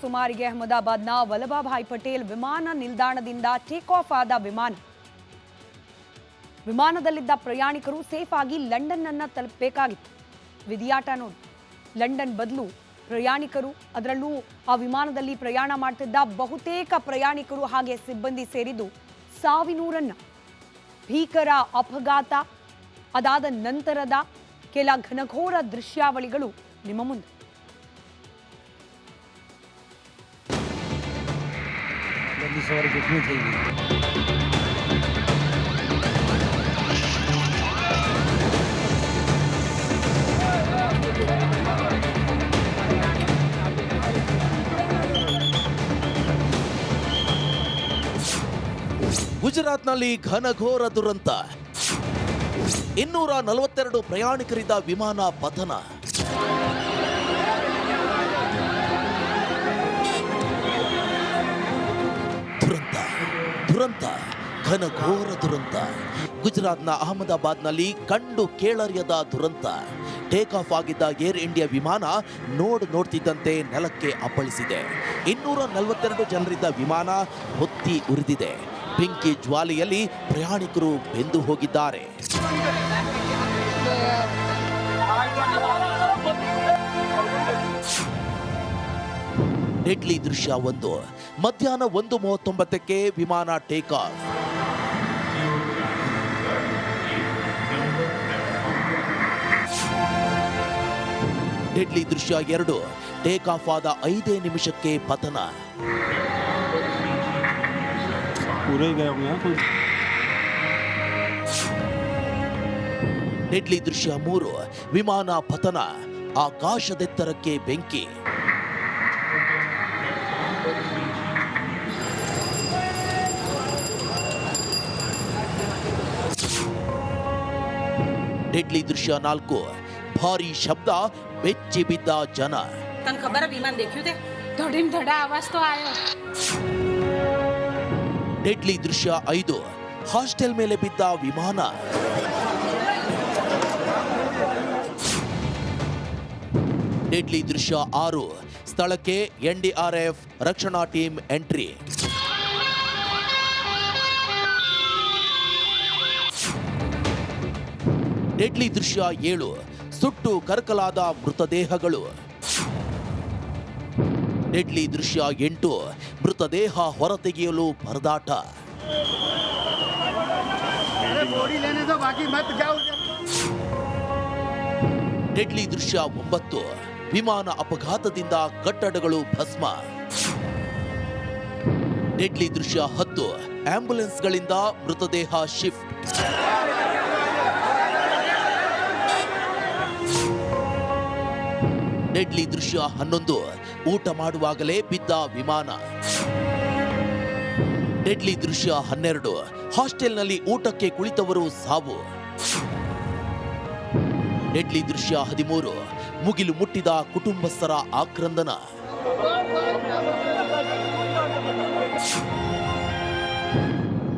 ಸುಮಾರಿಗೆ ಅಹಮದಾಬಾದ್ನ ವಲ್ಲಭಭಾಯ್ ಪಟೇಲ್ ವಿಮಾನ ನಿಲ್ದಾಣದಿಂದ ಟೇಕ್ ಆಫ್ ಆದ ವಿಮಾನ. ವಿಮಾನದಲ್ಲಿದ್ದ ಪ್ರಯಾಣಿಕರು ಸೇಫ್ ಆಗಿ ಲಂಡನ್ ಅನ್ನ ತಲುಪಬೇಕಾಗಿತ್ತು. ವಿಧಿಯಾಟ ನೋಡಿ. ಲಂಡನ್ ಬದಲು ಪ್ರಯಾಣಿಕರು, ಅದರಲ್ಲೂ ಆ ವಿಮಾನದಲ್ಲಿ ಪ್ರಯಾಣ ಮಾಡ್ತಿದ್ದ ಬಹುತೇಕ ಪ್ರಯಾಣಿಕರು ಹಾಗೆ ಸಿಬ್ಬಂದಿ ಸೇರಿದ್ದು ಸಾವಿನೂರನ್ನ. ಭೀಕರ, ಅಪಘಾತ, ಅದಾದ ನಂತರದ ಕೆಲ ಘನಘೋರ ದೃಶ್ಯಾವಳಿಗಳು ನಿಮ್ಮ ಮುಂದೆ. સવારે કેટલી થઈ ગઈ ಗುಜರಾತ್ನಲ್ಲಿ ಘನಘೋರ ದುರಂತ ಇನ್ನೂರ ನಲವತ್ತೆರಡು ಪ್ರಯಾಣಿಕರಿದ್ದ ವಿಮಾನ ಪತನ ದುರಂತ, ಘನಘೋರ ದುರಂತ. ಗುಜರಾತ್ನ ಅಹಮದಾಬಾದ್ನಲ್ಲಿ ಕಂಡು ಕೇಳರಿಯದ ದುರಂತ. ಟೇಕ್ ಆಫ್ ಆಗಿದ್ದ ಏರ್ ಇಂಡಿಯಾ ವಿಮಾನ ನೋಡ್ ನೋಡ್ತಿದ್ದಂತೆ ನೆಲಕ್ಕೆ ಅಪ್ಪಳಿಸಿದೆ. ಇನ್ನೂರ ನಲವತ್ತೆರಡು ಜನರಿದ್ದ ವಿಮಾನ ಹೊತ್ತಿ ಉರಿದಿದೆ. ಬೆಂಕಿ ಜ್ವಾಲೆಯಲ್ಲಿ ಪ್ರಯಾಣಿಕರು ಬೆಂದು ಹೋಗಿದ್ದಾರೆ. ಡೆಡ್ಲಿ ದೃಶ್ಯ ಒಂದು. ಮಧ್ಯಾಹ್ನ ಒಂದು ಮೂವತ್ತೊಂಬತ್ತಕ್ಕೆ ವಿಮಾನ ಟೇಕ್ ಆಫ್. ಡೆಡ್ಲಿ ದೃಶ್ಯ ಎರಡು. ಟೇಕ್ ಆಫ್ ಆದ ಐದೇ ನಿಮಿಷಕ್ಕೆ ಪತನ. ಡೆಡ್ಲಿ ದೃಶ್ಯ ಮೂರು. ವಿಮಾನ ಪತನ. ಆಕಾಶದೆತ್ತರಕ್ಕೆ ಬೆಂಕಿ. ಡೆಡ್ಲಿ ದೃಶ್ಯ ನಾಲ್ಕು ಭಾರಿ ಶಬ್ದ ಬೆಚ್ಚಿ ಬಿದ್ದ ಜನ તને ખબર હે વિમાન દેખ્યું તે ધડીમ ધડા અવાજ તો આવ્યો ಡೆಡ್ಲಿ ದೃಶ್ಯ ಐದು ಹಾಸ್ಟೆಲ್ ಮೇಲೆ ಬಿದ್ದ ವಿಮಾನ ಡೆಡ್ಲಿ ದೃಶ್ಯ ಆರು ಸ್ಥಳಕ್ಕೆ ಎನ್ಡಿಆರ್ಎಫ್ ರಕ್ಷಣಾ ಟೀಮ್ ಎಂಟ್ರಿ ಡೆಡ್ಲಿ ದೃಶ್ಯ ಏಳು. ಸುಟ್ಟು ಕರಕಲಾದ ಮೃತದೇಹಗಳು. ಡೆಡ್ಲಿ ದೃಶ್ಯ ಎಂಟು. ಮೃತದೇಹ ಹೊರತೆಗೆಯಲು ಪರದಾಟ. ಡೆಡ್ಲಿ ದೃಶ್ಯ ಒಂಬತ್ತು. ವಿಮಾನ ಅಪಘಾತದಿಂದ ಕಟ್ಟಡಗಳು ಭಸ್ಮ. ಡೆಡ್ಲಿ ದೃಶ್ಯ ಹತ್ತು. ಆಂಬ್ಯುಲೆನ್ಸ್ಗಳಿಂದ ಮೃತದೇಹ ಶಿಫ್ಟ್. ಡೆಡ್ಲಿ ದೃಶ್ಯ ಹನ್ನೊಂದು. ಊಟ ಮಾಡುವಾಗಲೇ ಬಿದ್ದ ವಿಮಾನ. ಡೆಡ್ಲಿ ದೃಶ್ಯ ಹನ್ನೆರಡು. ಹಾಸ್ಟೆಲ್ನಲ್ಲಿ ಊಟಕ್ಕೆ ಕುಳಿತವರು ಸಾವು. ಡೆಡ್ಲಿ ದೃಶ್ಯ ಹದಿಮೂರು. ಮುಗಿಲು ಮುಟ್ಟಿದ ಕುಟುಂಬಸ್ಥರ ಆಕ್ರಂದನ.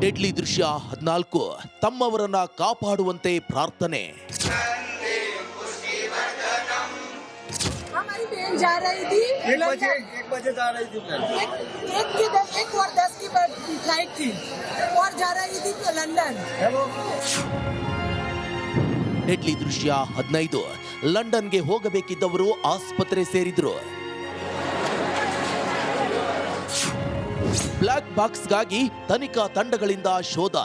ಡೆಡ್ಲಿ ದೃಶ್ಯ ಹದಿನಾಲ್ಕು. ತಮ್ಮವರನ್ನ ಕಾಪಾಡುವಂತೆ ಪ್ರಾರ್ಥನೆ. जा रही थी एक बजे एक बजे जा रही थी एक, एक की द, एक और दस की फ्लाइट थी और जा रही थी लंदन ಡೆಡ್ಲಿ ದೃಶ್ಯ ಹದಿನೈದು ಲಂಡನ್ಗೆ ಹೋಗಬೇಕಿದ್ದವರು ಆಸ್ಪತ್ರೆ ಸೇರಿದ್ರು ಬ್ಲಾಕ್ ಬಾಕ್ಸ್ಗಾಗಿ ತನಿಖಾ ತಂಡಗಳಿಂದ ಶೋಧ.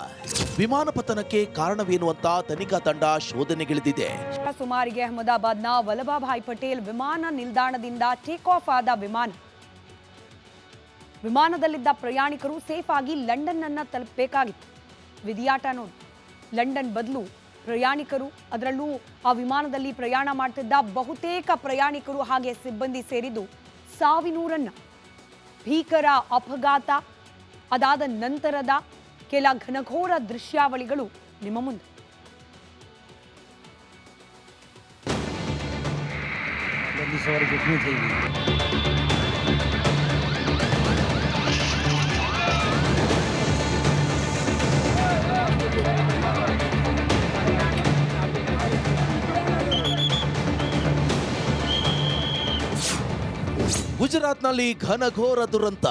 ವಿಮಾನ ಪತನಕ್ಕೆ ಕಾರಣವೇನು ಅಂತ ತನಿಖಾ ತಂಡ ಶೋಧನೆಗಿಳಿದಿದೆ. ಸುಮಾರಿಗೆ ಅಹಮದಾಬಾದ್ನ ವಲ್ಲಭಭಾಯ್ ಪಟೇಲ್ ವಿಮಾನ ನಿಲ್ದಾಣದಿಂದ ಟೇಕ್ ಆಫ್ ಆದ ವಿಮಾನ. ವಿಮಾನದಲ್ಲಿದ್ದ ಪ್ರಯಾಣಿಕರು ಸೇಫ್ ಆಗಿ ಲಂಡನ್ ಅನ್ನ ತಲುಪಬೇಕಾಗಿತ್ತು. ವಿಧಿಯಾಟ ನೋಡಿ. ಲಂಡನ್ ಬದಲು ಪ್ರಯಾಣಿಕರು, ಅದರಲ್ಲೂ ಆ ವಿಮಾನದಲ್ಲಿ ಪ್ರಯಾಣ ಮಾಡ್ತಿದ್ದ ಬಹುತೇಕ ಪ್ರಯಾಣಿಕರು ಹಾಗೆ ಸಿಬ್ಬಂದಿ ಸೇರಿದ್ದು ಸಾವಿನೂರನ್ನ. ಭೀಕರ ಅಪಘಾತ ಅದಾದ ನಂತರದ ಕೆಲ ಘನಘೋರ ದೃಶ್ಯಾವಳಿಗಳು ನಿಮ್ಮ ಮುಂದೆ. ಗುಜರಾತ್ನಲ್ಲಿ ಘನಘೋರ ದುರಂತ.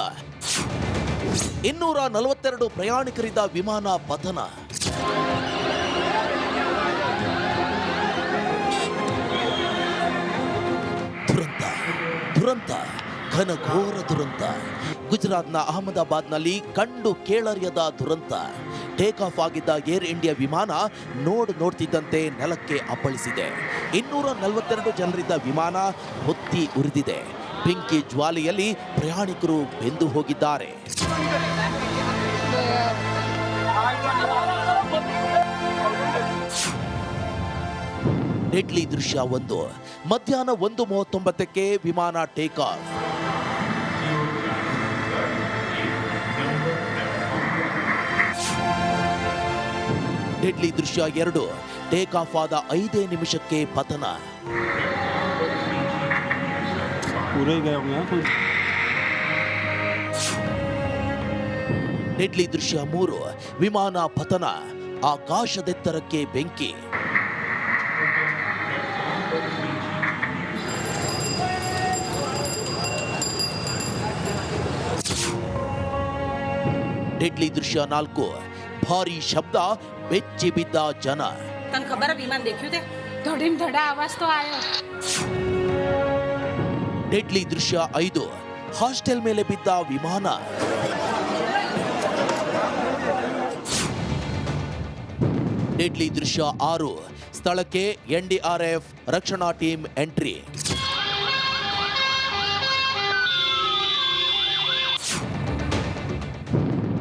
ಇನ್ನೂರ ನಲವತ್ತೆರಡು ಪ್ರಯಾಣಿಕರಿದ್ದ ವಿಮಾನ ಪತನ. ದುರಂತ ದುರಂತ, ಘನಘೋರ ದುರಂತ. ಗುಜರಾತ್ನ ಅಹಮದಾಬಾದ್ನಲ್ಲಿ ಕಂಡು ಕೇಳರಿಯದ ದುರಂತ. ಟೇಕ್ ಆಫ್ ಆಗಿದ್ದ ಏರ್ ಇಂಡಿಯಾ ವಿಮಾನ ನೋಡ್ ನೋಡ್ತಿದ್ದಂತೆ ನೆಲಕ್ಕೆ ಅಪ್ಪಳಿಸಿದೆ. ಇನ್ನೂರ ನಲವತ್ತೆರಡು ಜನರಿದ್ದ ವಿಮಾನ ಹೊತ್ತಿ ಉರಿದಿದೆ. ಬೆಂಕಿ ಜ್ವಾಲೆಯಲ್ಲಿ ಪ್ರಯಾಣಿಕರು ಬೆಂದು ಹೋಗಿದ್ದಾರೆ. ಡೆಡ್ಲಿ ದೃಶ್ಯ ಒಂದು. ಮಧ್ಯಾಹ್ನ ಒಂದು ಮೂವತ್ತೊಂಬತ್ತಕ್ಕೆ ವಿಮಾನ ಟೇಕ್ ಆಫ್. ಡೆಡ್ಲಿ ದೃಶ್ಯ ಎರಡು. ಟೇಕ್ ಆಫ್ ಆದ ಐದೇ ನಿಮಿಷಕ್ಕೆ ಪತನ. पूरे ही गए होंगे ಡೆಡ್ಲಿ ದೃಶ್ಯ ಮೂರು ವಿಮಾನ ಪತನ ಆಕಾಶದೆತ್ತರಕ್ಕೆ ಬೆಂಕಿ ಡೆಡ್ಲಿ ದೃಶ್ಯ ನಾಲ್ಕು ಭಾರಿ ಶಬ್ದ ಬೆಚ್ಚಿ ಬಿದ್ದ ಜನ तन खबर है विमान देखियो थे धड़िम धड़ा आवाज़ तो आयो ಡೆಡ್ಲಿ ದೃಶ್ಯ ಐದು. ಹಾಸ್ಟೆಲ್ ಮೇಲೆ ಬಿದ್ದ ವಿಮಾನ. ಡೆಡ್ಲಿ ದೃಶ್ಯ ಆರು. ಸ್ಥಳಕ್ಕೆ ಎನ್ಡಿಆರ್ಎಫ್ ರಕ್ಷಣಾ ಟೀಮ್ ಎಂಟ್ರಿ.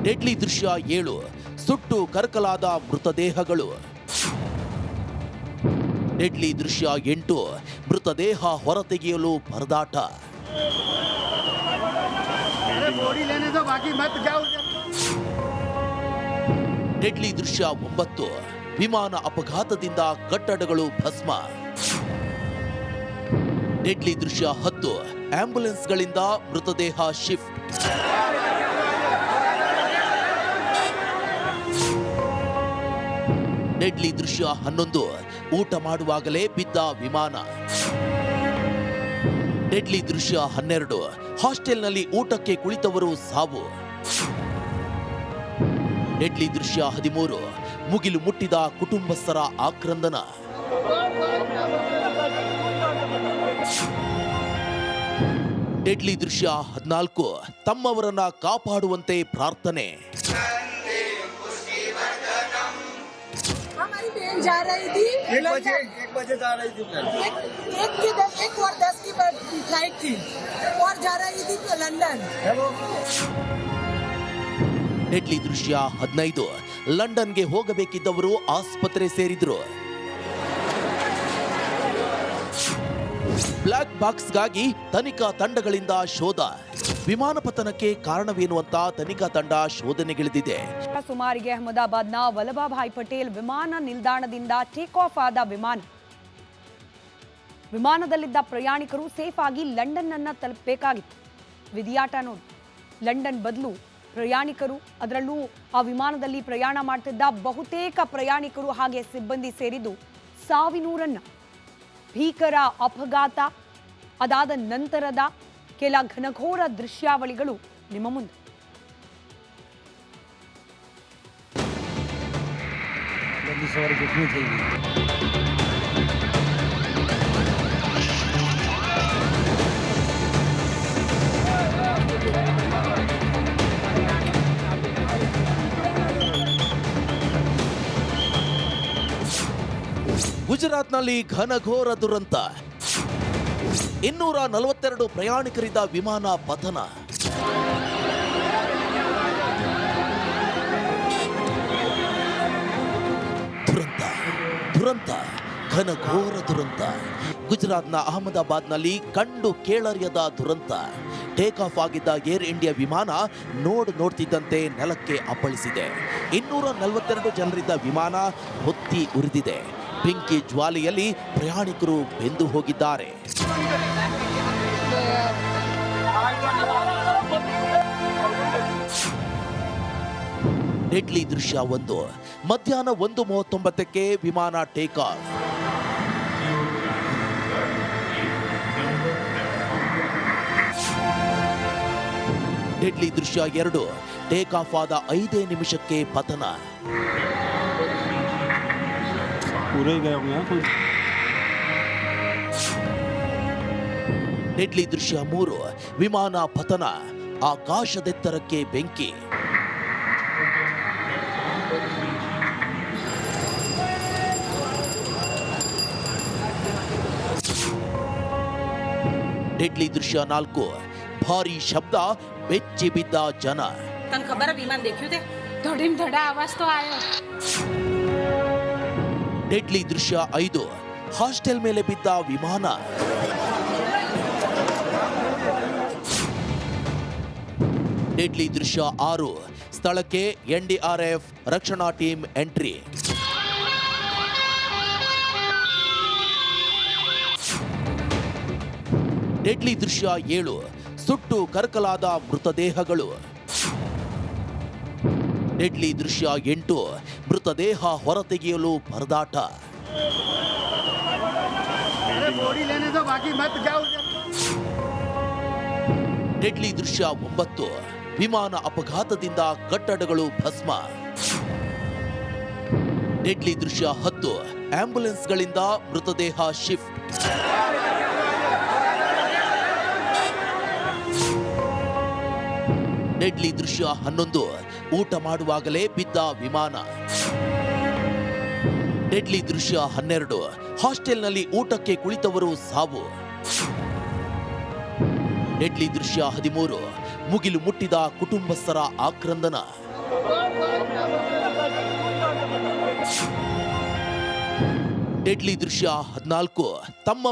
ಡೆಡ್ಲಿ ದೃಶ್ಯ ಏಳು. ಸುಟ್ಟು ಕರಕಲಾದ ಮೃತದೇಹಗಳು. ಡೆಡ್ಲಿ ದೃಶ್ಯ ಎಂಟು. ಮೃತದೇಹ ಹೊರತೆಗೆಯಲು ಪರದಾಟ. ಡೆಡ್ಲಿ ದೃಶ್ಯ ಒಂಬತ್ತು. ವಿಮಾನ ಅಪಘಾತದಿಂದ ಕಟ್ಟಡಗಳು ಭಸ್ಮ. ಡೆಡ್ಲಿ ದೃಶ್ಯ ಹತ್ತು. ಆಂಬ್ಯುಲೆನ್ಸ್ಗಳಿಂದ ಮೃತದೇಹ ಶಿಫ್ಟ್ ಡೆಡ್ಲಿ ದೃಶ್ಯ ಹನ್ನೊಂದು. ಊಟ ಮಾಡುವಾಗಲೇ ಬಿದ್ದ ವಿಮಾನ. ಡೆಡ್ಲಿ ದೃಶ್ಯ ಹನ್ನೆರಡು. ಹಾಸ್ಟೆಲ್ನಲ್ಲಿ ಊಟಕ್ಕೆ ಕುಳಿತವರು ಸಾವು. ಡೆಡ್ಲಿ ದೃಶ್ಯ ಹದಿಮೂರು. ಮುಗಿಲು ಮುಟ್ಟಿದ ಕುಟುಂಬಸ್ಥರ ಆಕ್ರಂದನ. ಡೆಡ್ಲಿ ದೃಶ್ಯ ಹದಿನಾಲ್ಕು. ತಮ್ಮವರನ್ನ ಕಾಪಾಡುವಂತೆ ಪ್ರಾರ್ಥನೆ. जा रही थी एक बजे एक बजे जा रही थी फ्लाइट एक एक की दस एक और दस की फ्लाइट थी और जा रही थी लंदन ಡೆಡ್ಲಿ ದೃಶ್ಯ ಹದಿನೈದು ಲಂಡನ್ಗೆ ಹೋಗಬೇಕಿದ್ದವರು ಆಸ್ಪತ್ರೆ ಸೇರಿದ್ರು ಬ್ಲಾಕ್ ಬಾಕ್ಸ್ಗಾಗಿ ತನಿಖಾ ತಂಡಗಳಿಂದ ಶೋಧ. ವಿಮಾನ ಪತನಕ್ಕೆ ಕಾರಣವೇನು ಅಂತ ತನಿಖಾ ತಂಡ ಶೋಧನೆಗಿಳಿದಿದೆ. ಸುಮಾರಿಗೆ ಅಹಮದಾಬಾದ್ನ ವಲ್ಲಭಭಾಯ್ ಪಟೇಲ್ ವಿಮಾನ ನಿಲ್ದಾಣದಿಂದ ಟೇಕ್ ಆಫ್ ಆದ ವಿಮಾನ. ವಿಮಾನದಲ್ಲಿದ್ದ ಪ್ರಯಾಣಿಕರು ಸೇಫ್ ಆಗಿ ಲಂಡನ್ ಅನ್ನ ತಲುಪಬೇಕಾಗಿತ್ತು. ವಿಧಿಯಾಟ ನೋಡಿ. ಲಂಡನ್ ಬದಲು ಪ್ರಯಾಣಿಕರು ಅದರಲ್ಲೂ ಆ ವಿಮಾನದಲ್ಲಿ ಪ್ರಯಾಣ ಮಾಡ್ತಿದ್ದ ಬಹುತೇಕ ಪ್ರಯಾಣಿಕರು ಹಾಗೆ ಸಿಬ್ಬಂದಿ ಸೇರಿದ್ದು ಸಾವಿನೂರನ್ನ. ಭೀಕರ ಅಪಘಾತ ಅದಾದ ನಂತರದ ಕೆಲ ಘನಘೋರ ದೃಶ್ಯಾವಳಿಗಳು ನಿಮ್ಮ ಮುಂದೆ. ಗುಜರಾತ್ನಲ್ಲಿ ಘನಘೋರ ದುರಂತ. ಇನ್ನೂರ ನಲವತ್ತೆರಡು ಪ್ರಯಾಣಿಕರಿದ್ದ ವಿಮಾನ ಪತನ. ದುರಂತ ದುರಂತ, ಘನಘೋರ ದುರಂತ. ಗುಜರಾತ್ನ ಅಹಮದಾಬಾದ್ನಲ್ಲಿ ಕಂಡು ಕೇಳರಿಯದ ದುರಂತ. ಟೇಕ್ ಆಫ್ ಆಗಿದ್ದ ಏರ್ ಇಂಡಿಯಾ ವಿಮಾನ ನೋಡ್ ನೋಡ್ತಿದ್ದಂತೆ ನೆಲಕ್ಕೆ ಅಪ್ಪಳಿಸಿದೆ. ಇನ್ನೂರ ನಲವತ್ತೆರಡು ಜನರಿದ್ದ ವಿಮಾನ ಹೊತ್ತಿ ಉರಿದಿದೆ. ಬೆಂಕಿ ಜ್ವಾಲೆಯಲ್ಲಿ ಪ್ರಯಾಣಿಕರು ಬೆಂದು ಹೋಗಿದ್ದಾರೆ. ಡೆಡ್ಲಿ ದೃಶ್ಯ ಒಂದು. ಮಧ್ಯಾಹ್ನ ಒಂದು ಮೂವತ್ತೊಂಬತ್ತಕ್ಕೆ ವಿಮಾನ ಟೇಕ್ ಆಫ್. ಡೆಡ್ಲಿ ದೃಶ್ಯ ಎರಡು. ಟೇಕ್ ಆಫ್ ಆದ ಐದೇ ನಿಮಿಷಕ್ಕೆ ಪತನ. पूरे ही गए होंगे यहाँ कोई ಇಡ್ಲಿ ದೃಶ್ಯ ಮೂರು ವಿಮಾನ ಪತನ ಆಕಾಶದೆತ್ತರಕ್ಕೆ ಬೆಂಕಿ ಡೆಡ್ಲಿ ದೃಶ್ಯ ನಾಲ್ಕು ಭಾರಿ ಶಬ್ದ ಬೆಚ್ಚಿ ಬಿದ್ದ ಜನ ತನ್ನ ಖಬರ ವಿಮಾನ ದೇಖ್ಯೂ थे धड़ीम धड़ा आवाज़ तो आयो ಡೆಡ್ಲಿ ದೃಶ್ಯ ಐದು. ಹಾಸ್ಟೆಲ್ ಮೇಲೆ ಬಿದ್ದ ವಿಮಾನ. ಡೆಡ್ಲಿ ದೃಶ್ಯ ಆರು. ಸ್ಥಳಕ್ಕೆ ಎನ್ಡಿಆರ್ಎಫ್ ರಕ್ಷಣಾ ಟೀಮ್ ಎಂಟ್ರಿ. ಡೆಡ್ಲಿ ದೃಶ್ಯ ಏಳು. ಸುಟ್ಟು ಕರಕಲಾದ ಮೃತದೇಹಗಳು. ಡೆಡ್ಲಿ ದೃಶ್ಯ ಎಂಟು. ಮೃತದೇಹ ಹೊರತೆಗೆಯಲು ಪರದಾಟ. ಡೆಡ್ಲಿ ದೃಶ್ಯ ಒಂಬತ್ತು. ವಿಮಾನ ಅಪಘಾತದಿಂದ ಕಟ್ಟಡಗಳು ಭಸ್ಮ. ಡೆಡ್ಲಿ ದೃಶ್ಯ ಹತ್ತು. ಆಂಬ್ಯುಲೆನ್ಸ್ಗಳಿಂದ ಮೃತದೇಹ ಶಿಫ್ಟ್. ಡೆಡ್ಲಿ ದೃಶ್ಯ ಹನ್ನೊಂದು. ಊಟ ಮಾಡುವಾಗಲೇ ಬಿದ್ದ ವಿಮಾನ. ಡೆಡ್ಲಿ ದೃಶ್ಯ ಹನ್ನೆರಡು. ಹಾಸ್ಟೆಲ್ನಲ್ಲಿ ಊಟಕ್ಕೆ ಕುಳಿತವರು ಸಾವು. ಡೆಡ್ಲಿ ದೃಶ್ಯ ಹದಿಮೂರು. ಮುಗಿಲು ಮುಟ್ಟಿದ ಕುಟುಂಬಸ್ಥರ ಆಕ್ರಂದನ. ಡೆಡ್ಲಿ ದೃಶ್ಯ ಹದಿನಾಲ್ಕು. ತಮ್ಮ